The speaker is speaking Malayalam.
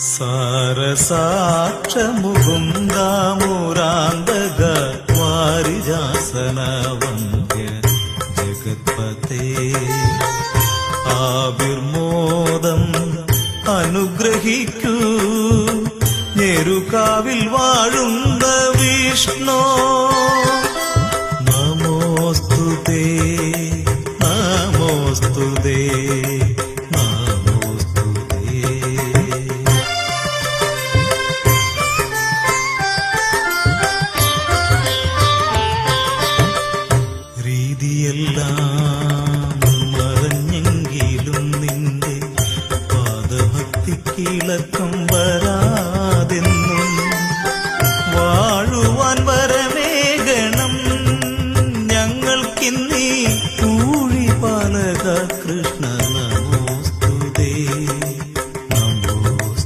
സാരസാക്ഷമുകുന്ദാമുരാന്തക വാരിജാസന വന്ദ്യ ജഗത്പതേ. ആവിർമോദം അനുഗ്രഹിക്കൂ. ഞെരുകാവിൽ വാഴുന്ന വിഷ്ണോ. നമോസ്തുതേ നമോസ്തുതേ. വിധിയെല്ലാം മറഞ്ഞെങ്കിലും നിന്റെ പാദഭക്തി കിളക്കം വരാതെന്നും വാഴുവാൻ വരമേകണം ഞങ്ങൾക്കിന്നീ പൂഴി പാലക കൃഷ്ണ